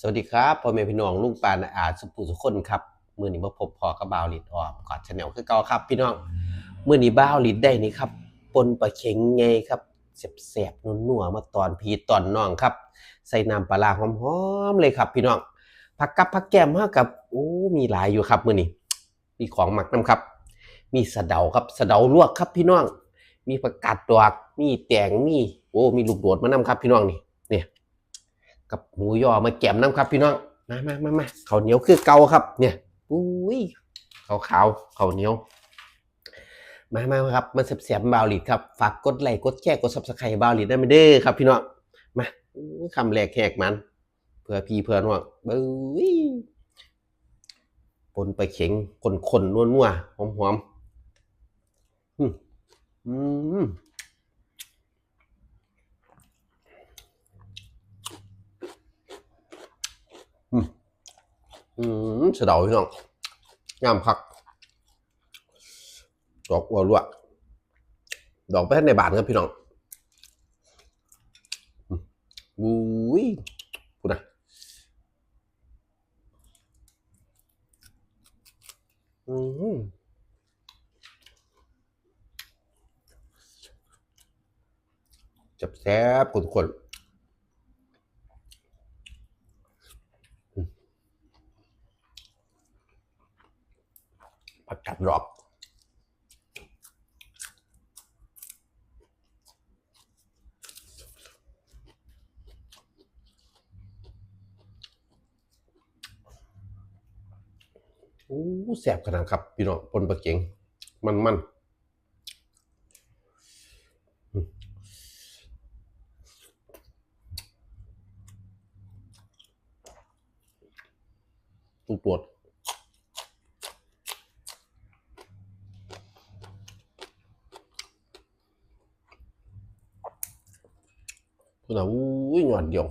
สวัสดีครับพ่อแม่พี่น้องลุงปานอาจสุภูสุคนครับมื้อนี้มาพบพอกับบาวลิดออมกอดชาแนลคือเก่าครับ พี่น้องมื้อนี้บาวลิดได้นี่ครับปนปลาเข็งไงครับแซ่บๆนัวๆมาตอนพีตอนน้องครับ ใส่น้ำปลาร้าหอมๆเลยครับ พี่น้องผักกับผักแก้มมากับโอ้มีหลายอยู่ครับมื้อนี้มีของหมักน้ำครับ มีสะเดาครับสะเดาลวกครับพี่น้อง มีผักกาดดอกมีแตงมีโอ้มีลูกโดดมานำครับ พี่น้องนี่ กับหมูยอมาแกมน้ำครับพี่น้องมามามามาข้าวเหนียวคือเกาครับ เนี่ยอุ้ยขาวขาวๆข้าวเหนียวมามามาครับมันเสียบๆบาวลิดครับฝากกดไลค์กดแชร์กดซับสไครต์บาวลิดได้ไหมเด้อครับ พี่น้องมาอู้คำแรกแหกมัน เพื่อพี่เพื่อนว่าเบ้ยปนไปเข็งคนคนนัวนัวๆหอมหอมๆอืม อืมเสดาพี่น้องงามคัก ดอกอัวลวกดอกไปในบานครับพี่น้องอืมอุ้ยพูดนะอืมจับแซ่บคนคนๆ ผักกาดดอกโอ้แสบขนาดครับ พี่น้องปนปลาเก๋งมันมันอืมตูตรวจ คุณอะอุ้ยหยอดเดียว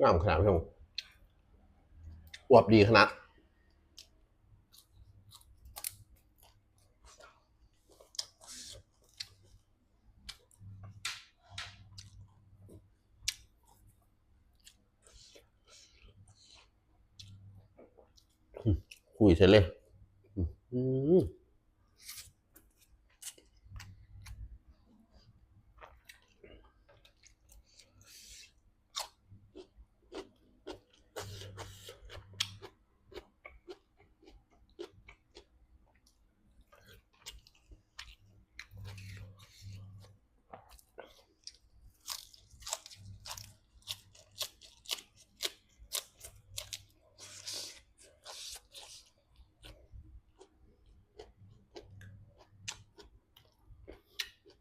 งามขนาดพี่ผมอวบดีขนาด คุยเสร็จเลย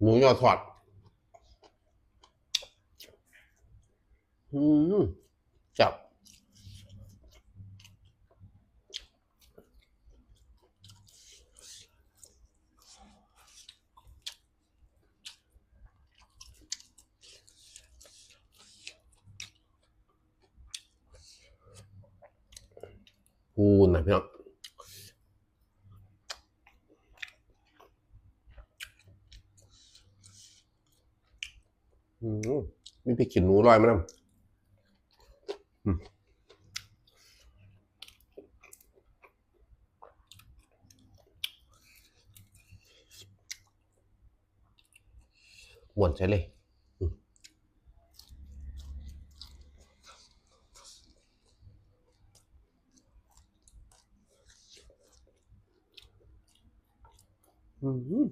หมูยอทอดอืมจับปูนนะพี่น้อง อื มีพริกขี้หนูลอยมาแล้วอืมหวนใช่เลยอืมอืม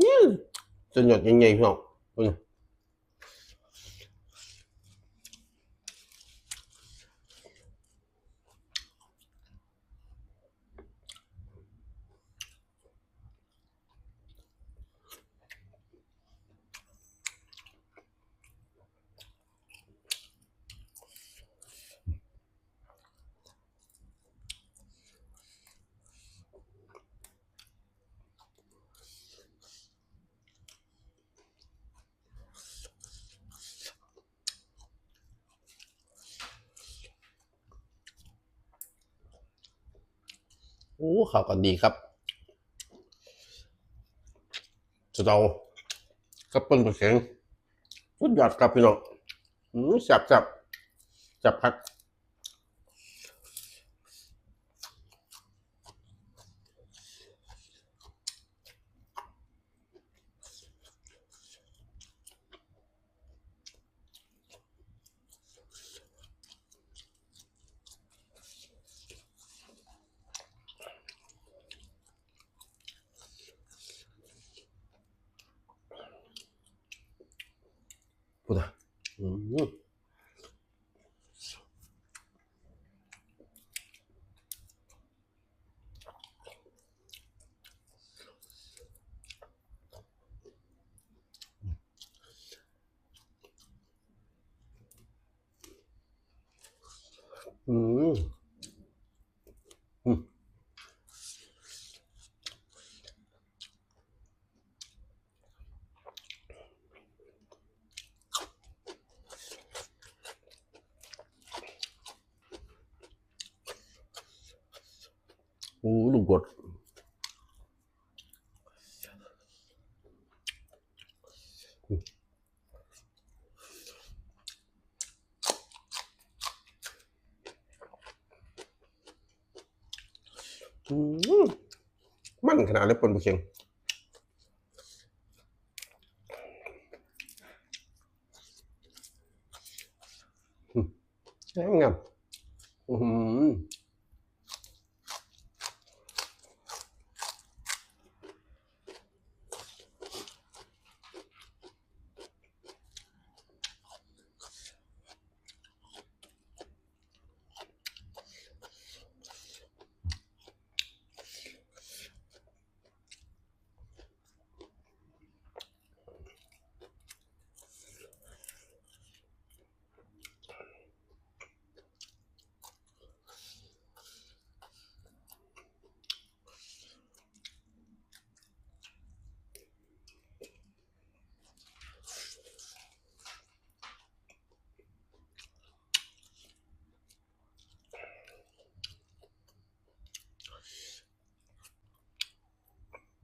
เนี่จนหยดยังไงพี่น้อง อ้ข่าวกันดีครับจะเอากับเป็นปลาเข็งสุดยอดครับพี่น้องอืมจับจับจับพัก พูดนะ อืมอืมอืม โอ้ลูกกดมันขนาดเลยปนบุเชียงอืมงามงามอืม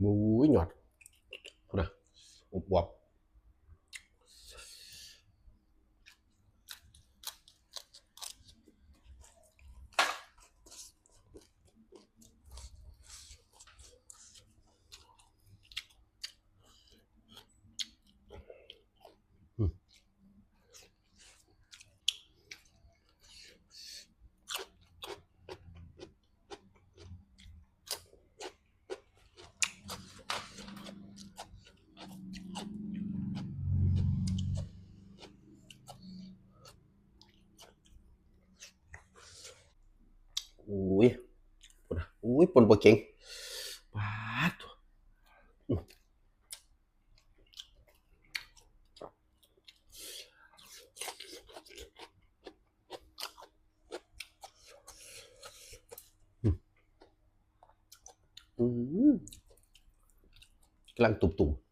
มูหยอดนะอุบวับมอุ้ยพูดนะ อุ้ยปนปลาเก่งปาดกำลังตุ่มๆ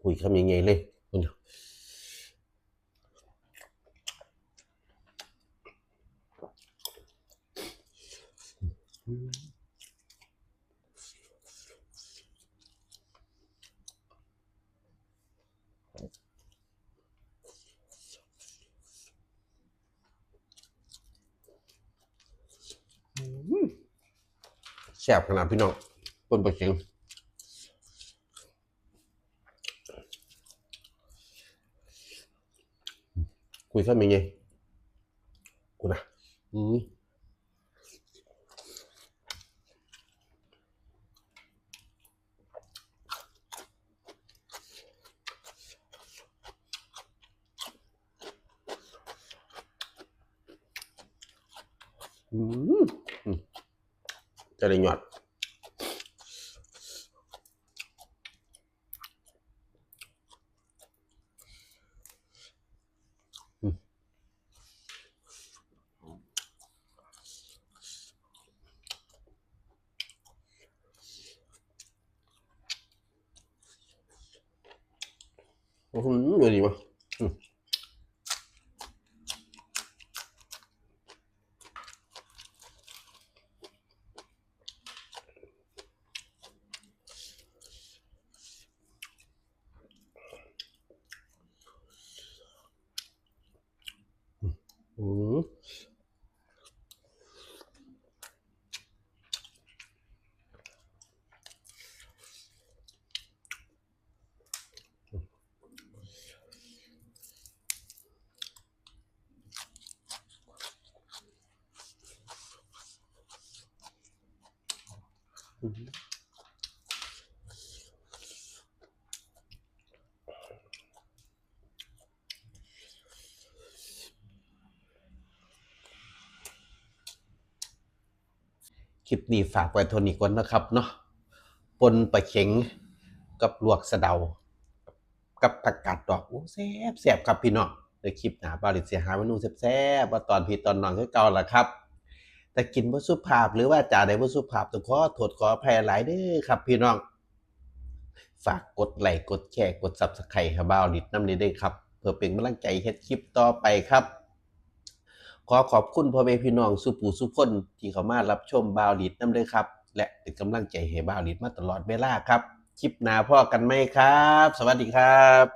คุยคำยังไงเลยคุณดูอืม แซ่บขนาดพี่น้องปนปลาเข็งคุยคำยังไงกูนะอืมอืม đây là nhọt không người gì mà? คลิปนี้ฝากไว้เท่านี้ก่อนนะครับเนาะปนปลาเข็งกับลวกสะเดา กับผักกาดดอกโอ้แซ่บแซ่บครับพี่น้องในคลิปหนาบาริเสียหาเมนูแซ่บว่าตอนพี่ตอนน้องคือเก่าละครับ แต่กินบ่สุภาพหรือว่าจ่าได้บ่สุภาพต้องขอโทษขออภัยหลายเด้อครับ พี่น้อง ฝากกดไลค์กดแชร์กด Subscribe ให้บ่าวนิดน้ำนี้ด้วยครับ เพื่อเป็นกำลังใจเฮ็ดคลิปต่อไปครับ ขอขอบคุณพ่อแม่พี่น้องสุปู่สุพ้นที่เข้ามารับชมบาวลิดน้ำเด้อครับ และเป็นกำลังใจให้บาวลิดมาตลอดเวลาครับ คลิปหน้าพ่อกันไหมครับ สวัสดีครับ